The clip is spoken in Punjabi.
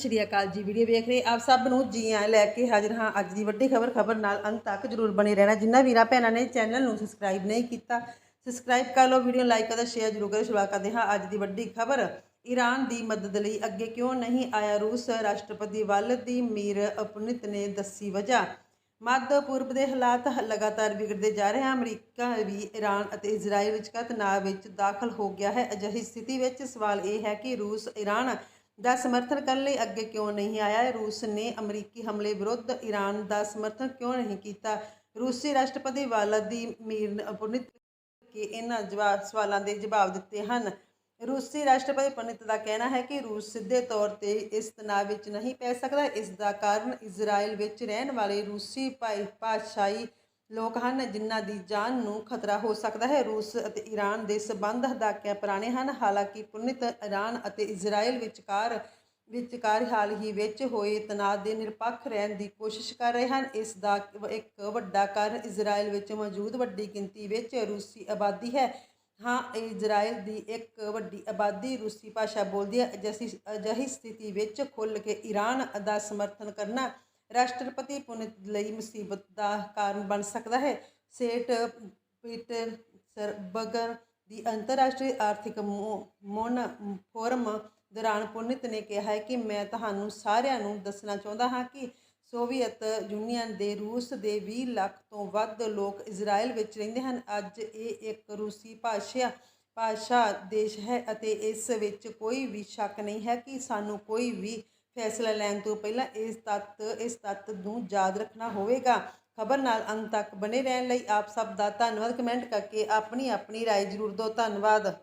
ਸ਼੍ਰੀ ਅਕਾਲ ਜੀ ਵੀਡੀਓ ਵੇਖ ਰਹੇ ਆਪ ਸਭ ਨੂੰ ਜੀ ਆਇਆਂ ਲੈ ਕੇ ਹਾਜ਼ਰ ਹਾਂ ਅੱਜ ਦੀ ਵੱਡੀ ਖਬਰ ਖਬਰ ਨਾਲ ਅੰਤ ਤੱਕ ਜਰੂਰ ਬਣੇ ਰਹਿਣਾ। ਜਿੰਨਾ ਵੀਰਾਂ ਭੈਣਾਂ ਨੇ ਚੈਨਲ ਨੂੰ ਸਬਸਕ੍ਰਾਈਬ ਨਹੀਂ ਕੀਤਾ, ਸਬਸਕ੍ਰਾਈਬ ਕਰ ਲਓ, ਵੀਡੀਓ ਲਾਈਕ ਅਤੇ ਸ਼ੇਅਰ ਜਰੂਰ ਕਰੋ। ਸ਼ੁਰੂਆਤ ਕਰਦੇ ਹਾਂ ਅੱਜ ਦੀ ਵੱਡੀ ਖਬਰ। ਈਰਾਨ ਦੀ ਮਦਦ ਲਈ ਅੱਗੇ ਕਿਉਂ ਨਹੀਂ ਆਇਆ ਰੂਸ? ਰਾਸ਼ਟਰਪਤੀ ਵਲਾਦੀਮੀਰ ਅਪਨਿਤ ਨੇ ਦੱਸੀ ਵਜ੍ਹਾ। ਮੱਧ ਪੂਰਬ ਦੇ ਹਾਲਾਤ ਲਗਾਤਾਰ ਵਿਗੜਦੇ ਜਾ ਰਹੇ ਹਨ। ਅਮਰੀਕਾ ਵੀ ਈਰਾਨ ਅਤੇ ਇਜ਼ਰਾਈਲ ਵਿਚਕਾਰ ਤਣਾਅ ਵਿੱਚ ਦਾਖਲ ਹੋ ਗਿਆ ਹੈ। ਅਜਿਹੀ ਸਥਿਤੀ ਵਿੱਚ ਸਵਾਲ ਇਹ ਹੈ ਕਿ ਰੂਸ, ਈਰਾਨ ਦਾ ਸਮਰਥਨ ਕਰਨ ਲਈ ਅੱਗੇ ਕਿਉਂ ਨਹੀਂ ਆਇਆ? ਰੂਸ ਨੇ ਅਮਰੀਕੀ ਹਮਲੇ ਵਿਰੁੱਧ ਈਰਾਨ ਦਾ ਸਮਰਥਨ ਕਿਉਂ ਨਹੀਂ ਕੀਤਾ? ਰੂਸੀ ਰਾਸ਼ਟਰਪਤੀ ਵਲਾਦੀਮੀਰ ਪੁਤਿਨ ਕਿ ਇਹਨਾਂ ਜਵਾਬ ਸਵਾਲਾਂ ਦੇ ਜਵਾਬ ਦਿੱਤੇ ਹਨ। ਰੂਸੀ ਰਾਸ਼ਟਰਪਤੀ ਪੁਤਿਨ ਦਾ ਕਹਿਣਾ ਹੈ ਕਿ ਰੂਸ ਸਿੱਧੇ ਤੌਰ ਤੇ ਇਸ ਤਣਾਅ ਵਿੱਚ ਨਹੀਂ ਪੈ ਸਕਦਾ। ਇਸ ਦਾ ਕਾਰਨ ਇਜ਼ਰਾਈਲ ਵਿੱਚ ਰਹਿਣ ਵਾਲੇ ਰੂਸੀ ਭਾਈ ਭਾਸ਼ਾਈ ਲੋਕ ਹਨ ਜਿਨ੍ਹਾਂ ਦੀ ਜਾਨ ਨੂੰ ਖਤਰਾ ਹੋ ਸਕਦਾ ਹੈ। ਰੂਸ ਅਤੇ ਈਰਾਨ ਦੇ ਸਬੰਧ ਹਦਾਕਿਆਂ ਪੁਰਾਣੇ ਹਨ। ਹਾਲਾਂਕਿ ਪੁਤਿਨ ਈਰਾਨ ਅਤੇ ਇਜ਼ਰਾਈਲ ਵਿਚਕਾਰ ਵਿਚਕਾਰ ਹਾਲ ਹੀ ਵਿੱਚ ਹੋਏ ਤਣਾਅ ਦੇ ਨਿਰਪੱਖ ਰਹਿਣ ਦੀ ਕੋਸ਼ਿਸ਼ ਕਰ ਰਹੇ ਹਨ। ਇਸ ਦਾ ਇੱਕ ਵੱਡਾ ਕਾਰਨ ਇਜ਼ਰਾਈਲ ਵਿੱਚ ਮੌਜੂਦ ਵੱਡੀ ਗਿਣਤੀ ਵਿੱਚ ਰੂਸੀ ਆਬਾਦੀ ਹੈ। ਹਾਂ ਇਜ਼ਰਾਈਲ ਦੀ ਇੱਕ ਵੱਡੀ ਆਬਾਦੀ ਰੂਸੀ ਭਾਸ਼ਾ ਬੋਲਦੀ ਹੈ। ਅਜਿਹੀ ਅਜਿਹੀ ਸਥਿਤੀ ਵਿੱਚ ਖੁੱਲ੍ਹ ਕੇ ਈਰਾਨ ਦਾ ਸਮਰਥਨ ਕਰਨਾ ਰਾਸ਼ਟਰਪਤੀ ਪੁਨਿਤ ਲਈ ਮੁਸੀਬਤ ਦਾ ਕਾਰਨ ਬਣ ਸਕਦਾ ਹੈ। ਸੇਟ ਪੀਟਰ ਪੀਟਰਸਬਰਗ ਦੀ ਅੰਤਰਰਾਸ਼ਟਰੀ ਆਰਥਿਕ ਮੋਨ, ਫੋਰਮ ਦੌਰਾਨ ਪੁਨਿਤ ਨੇ ਕਿਹਾ ਹੈ ਕਿ ਮੈਂ ਤੁਹਾਨੂੰ ਸਾਰਿਆਂ ਨੂੰ ਦੱਸਣਾ ਚਾਹੁੰਦਾ ਹਾਂ ਕਿ ਸੋਵੀਅਤ ਯੂਨੀਅਨ ਦੇ ਰੂਸ ਦੇ 20 ਲੱਖ ਤੋਂ ਵੱਧ ਲੋਕ ਇਜ਼ਰਾਈਲ ਵਿੱਚ ਰਹਿੰਦੇ ਹਨ। ਅੱਜ ਇਹ ਇੱਕ ਰੂਸੀ ਭਾਸ਼ਾ ਭਾਸ਼ਾ ਦੇਸ਼ ਹੈ ਅਤੇ ਇਸ ਵਿੱਚ ਕੋਈ ਵੀ ਸ਼ੱਕ ਨਹੀਂ ਹੈ ਕਿ ਸਾਨੂੰ ਕੋਈ ਵੀ ਫੈਸਲਾ ਲੈਣ ਤੋਂ ਪਹਿਲਾਂ ਇਸ ਤੱਤ ਇਸ ਤੱਤ ਨੂੰ ਯਾਦ ਰੱਖਣਾ ਹੋਵੇਗਾ ਖਬਰ ਨਾਲ ਅੰਤ ਤੱਕ ਬਨੇ ਰਹਿਣ ਲਈ ਆਪ ਸਭ ਦਾ ਧੰਨਵਾਦ ਕਮੈਂਟ ਕਰਕੇ ਆਪਣੀ ਆਪਣੀ رائے ਜ਼ਰੂਰ ਦਿਓ ਧੰਨਵਾਦ